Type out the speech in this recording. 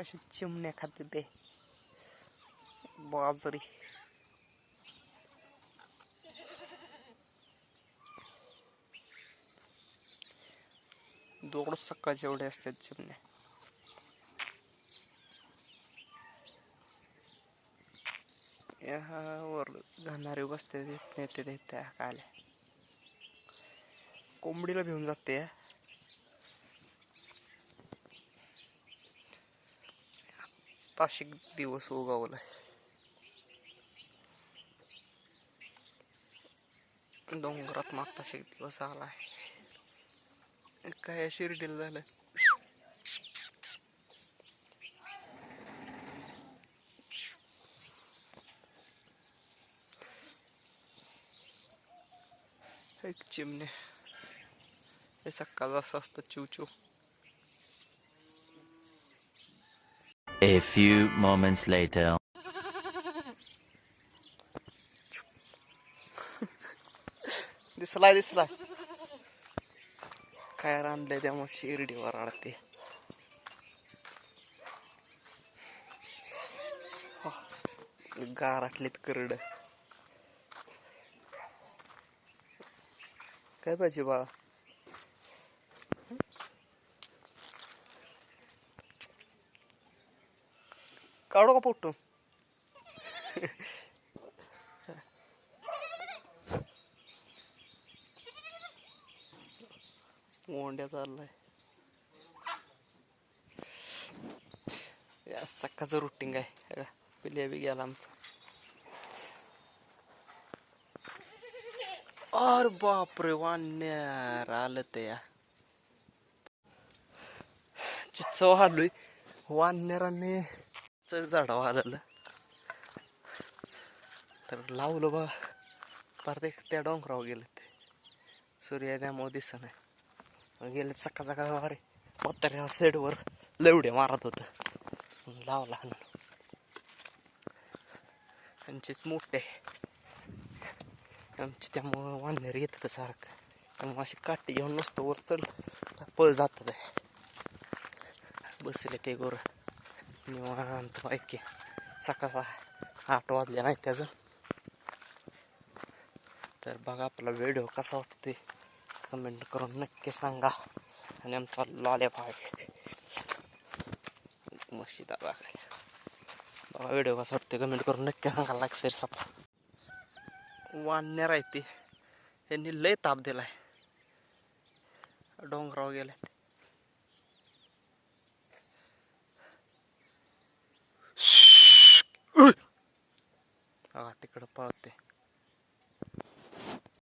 कशी चिमण्या खाते ते. बाजरी. दोघड सकाळचे एवढे असतात चिमण्या. वर घालणारे बसते नेते ते त्या काल्या कोंबडीला भिवून जाते. ताशिक दिवस उगवलाय डोंगरात माताशिक दिवस आलाय काय शिर्डीला झालं? एक चिमणे. हे सकाळ असं असतं चिवचिव. A few moments later. दिसलाय दिसलाय काय रांधलंय त्यामुळे शिर्डीवर आडते. हो, गाराटलीत करड. काय पाहिजे बाळा? काढू का पोटू मोंड्या चाललाय. या सकाळचं रुटीन आहे पिल्या बी गेला आमचा. अर बापरे वाण्यार आलं ते या. चिच्चव आलोय वाण्याराने चल झाडावं आलेलं. तर लावलं बा. परत एक त्या डोंगरावर गेलं ते. सूर्य त्यामुळे दिसत नाही गेले चक्का चका अरे म्हाताऱ्या सेडवर लवडे मारत होत. लावला त्यांचेच मोठे आमचे त्यामुळं वानर येतात सारखं. त्यामुळे अशी काठी घेऊन नसतो वर चढ पळ जातात बसले ते गोर. निवांत बाईक सकाळचा आठ वाजले नाही त्याचं तर बघा आपला व्हिडिओ कसा वाटते कमेंट करून नक्की सांगा. आणि आमचा लाल्या भाग मशीदा बघायला बघा. व्हिडिओ कसा वाटते कमेंट करून नक्की सांगा. लाग सर सपा वाण्यार आहे ते. यांनी लय ताप दिलाय. डोंगरावर गेलाय बघा तिकडं पळते.